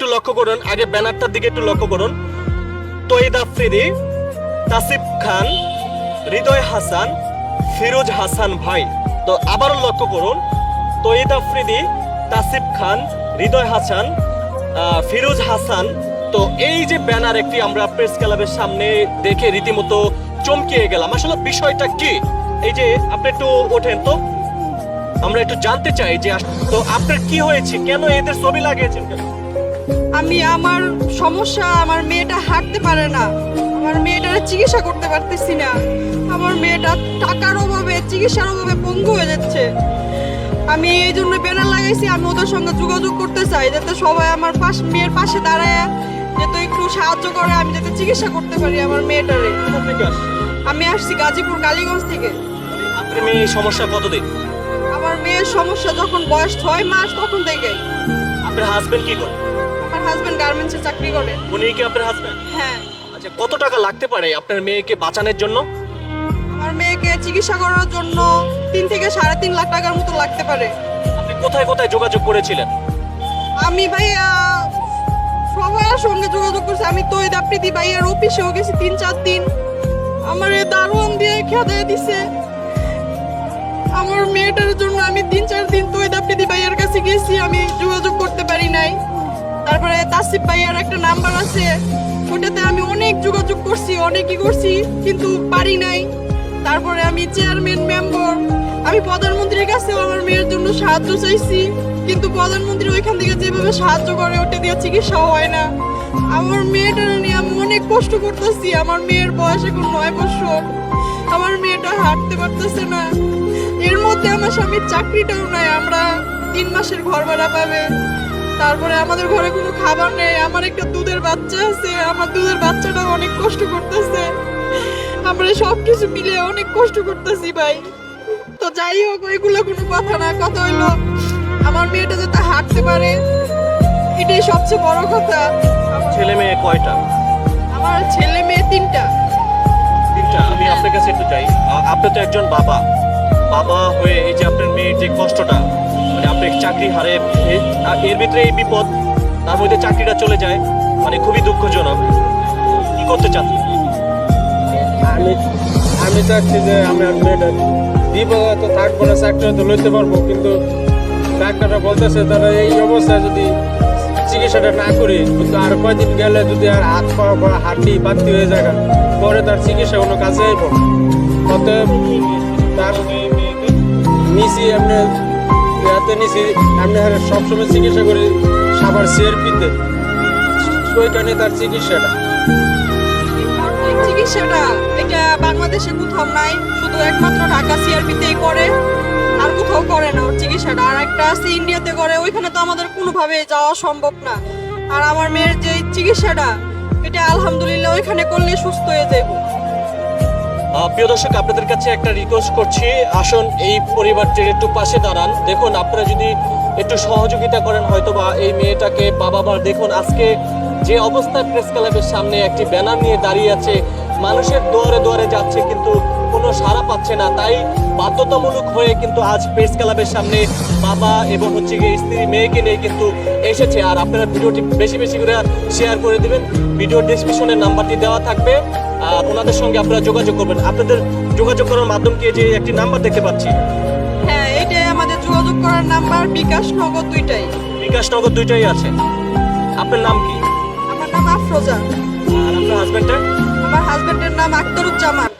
একটু লক্ষ্য করুন, আগে ব্যানারটার দিকে একটু লক্ষ্য করুন। তৈদ আফ্রিদি, তাসিফ খান, হৃদয় হাসান, ফিরোজ হাসান ভাই। তো আবারও লক্ষ্য করুন তৈদ আফ্রিদি, তাসিফ খান, হৃদয় হাসান ফিরোজ হাসান। তো এই যে ব্যানার একটি আমরা প্রেস ক্লাবের সামনে দেখে রীতিমতো চমকিয়ে গেলাম। আসলে বিষয়টা কি? এই যে আপনি একটু ওঠেন তো। আমরা একটু জানতে চাই যে তো আপনার কি হয়েছে? কেন এদের ছবি লাগিয়েছেন কেন? আমি আমার সমস্যা আমার মেয়েটা হাঁটতে পারে না। আমার মেয়েটার চিকিৎসা করতে পারতেছি না। আমার মেয়েটা টাকার অভাবে চিকিৎসার অভাবে পঙ্গু হয়ে যাচ্ছে। আমি এই জন্য ব্যানার লাগাইছি আমি ওদের সঙ্গে যোগাযোগ করতে চাই যাতে সবাই আমার পাশ মেয়ের পাশে দাঁড়ায় যাতে একটু সাহায্য করে আমি যাতে চিকিৎসা করতে পারি আমার মেয়েটারে? আমি আসছি গাজীপুর কালীগঞ্জ থেকে। আপনার মেয়ে এই সমস্যা কতদিন? আমার মেয়ের সমস্যা যখন বয়স ছয় মাস তখন থেকে। আপনার হাজবেন্ড কি করে? গার্মেন্টসে চাকরি করে। উনি কি আপনার হাজবেন্ড হ্যাঁ। আচ্ছা কত টাকা লাগতে পারে আপনার মেয়েকে বাঁচানোর জন্য? আমার মেয়েকে চিকিৎসা করার জন্য তিন থেকে সাড়ে তিন লাখ টাকার মতো লাগতে পারে। আপনি কোথায় কোথায় যোগাযোগ করেছিলেন? আমি ভাইয়া সবার সঙ্গে যোগাযোগ করছি। আমি তো প্রীতি ভাইয়ার অফিসেও গেছি তিন চার দিন। আমার এই দারোয়ান দিয়ে খেদায় দিছে। আমার মেয়েটার জন্য আমি তিন চার দিন তো প্রীতি ভাইয়ার কাছে গেছি আমি যোগাযোগ করতে পারি নাই। তারপরে তাসিফ ভাইয়ার একটা নাম্বার আছে। ওটাতে আমি অনেক যোগাযোগ করছি, অনেকই করছি, কিন্তু পারি নাই। তারপরে আমি চেয়ারম্যান মেম্বার আমি প্রধানমন্ত্রীর কাছেও আমার মেয়ের জন্য সাহায্য চাইছি, কিন্তু প্রধানমন্ত্রী ওইখান থেকে যেভাবে সাহায্য করে ওটা দিয়ে চিকিৎসা হয় না। আমার মেয়েটার নিয়ে আমি অনেক কষ্ট করতেছি, আমার মেয়ের বয়স এখন নয় বছর। আমার মেয়েটা হাঁটতে পারতেছে না। এর মধ্যে আমার স্বামীর চাকরিটাও নাই, আমরা তিন মাসের ঘর ভাড়া পাবে। তারপরে আমাদের ঘরে কোনো খাবার নেই আমার একটা দুধের বাচ্চা আছে আমার দুধের বাচ্চাটা অনেক কষ্ট করতেছে। আমরা সব কিছু মিলে অনেক কষ্ট করতেছি ভাই। তো যাই হোক ওইগুলো কোনো কথা না কথা হইল আমার মেয়েটা যাতে হাঁটতে পারে এটাই সবচেয়ে বড় কথা। ছেলে মেয়ে কয়টা? আমার ছেলে মেয়ে তিনটা। তিনটা আমি আপনার কাছে একটু চাই আপনি তো একজন বাবা। বাবা হয়ে এই যে আপনার মেয়ের যে কষ্টটা চাকরি হারে এর ভিতরে এই বিপদ, তার মধ্যে চাকরিটা চলে যায় মানে খুবই দুঃখজনক। কি করতে চান? আমি আমি চাচ্ছি যে আমার মেয়েটা বিপদ তো থাকব না, চাকরি তো লইতে পারব, কিন্তু ডাক্তাররা বলতেছে তারা এই অবস্থায় যদি চিকিৎসাটা না করি, কিন্তু আর কয়দিন গেলে যদি আর হাত পা বা হাঁটি বাড়তি হয়ে যায় পরে তার চিকিৎসা কোনো কাজে আইব অতএব তার নিচি আপনি ইয়াতে নিচি আপনি সবসময় চিকিৎসা করি সাবার সিআরপিতে। ওইখানে তার চিকিৎসাটা। চিকিৎসাটা, এটা বাংলাদেশে কোথাও নাই, শুধু একমাত্র ঢাকা সিআরপিতেই করে, আর কোথাও করে না ওর চিকিৎসাটা। আর একটা আছে ইন্ডিয়াতে করে, ওইখানে তো আমাদের কোনোভাবে যাওয়া সম্ভব না। আর আমার মেয়ের যে চিকিৎসাটা, এটা আলহামদুলিল্লাহ ওইখানে করলে সুস্থ হয়ে যাব প্রিয় দর্শক, আপনাদের কাছে একটা রিকোয়েস্ট করছি। আসুন এই পরিবারটির একটু পাশে দাঁড়ান। দেখুন, আপনারা যদি একটু সহযোগিতা করেন হয়তো বা এই মেয়েটাকে বাবা মার দেখুন, আজকে যে অবস্থায় প্রেস ক্লাবের সামনে একটি ব্যানার নিয়ে দাঁড়িয়ে আছে, মানুষের দুয়ারে দুয়ারে যাচ্ছে, কিন্তু কোনো সাড়া পাচ্ছে না। তাই বাধ্যতামূলক হয়ে কিন্তু আজ প্রেস ক্লাবের সামনে বাবা এবং হচ্ছে গিয়ে স্ত্রী মেয়েকে নিয়ে কিন্তু এসেছে আর আপনারা ভিডিওটি বেশি বেশি করে শেয়ার করে দেবেন। ভিডিও ডিসক্রিপশনে নাম্বারটি দেওয়া থাকবে আর ওনাদের সঙ্গে আপনারা যোগাযোগ করবেন। আপনাদের যোগাযোগ করার মাধ্যম কি যে একটি নাম্বার দেখতে পাচ্ছি? হ্যাঁ এটাই আমাদের যোগাযোগ করার নাম্বার বিকাশ নগর দুইটাই। বিকাশ নগর দুইটাই আছে। আপনার নাম কি? আমার নাম আফরোজা। আর আপনার হাজবেন্ডের আমার হাজবেন্ডের নাম আখতারুজ্জামান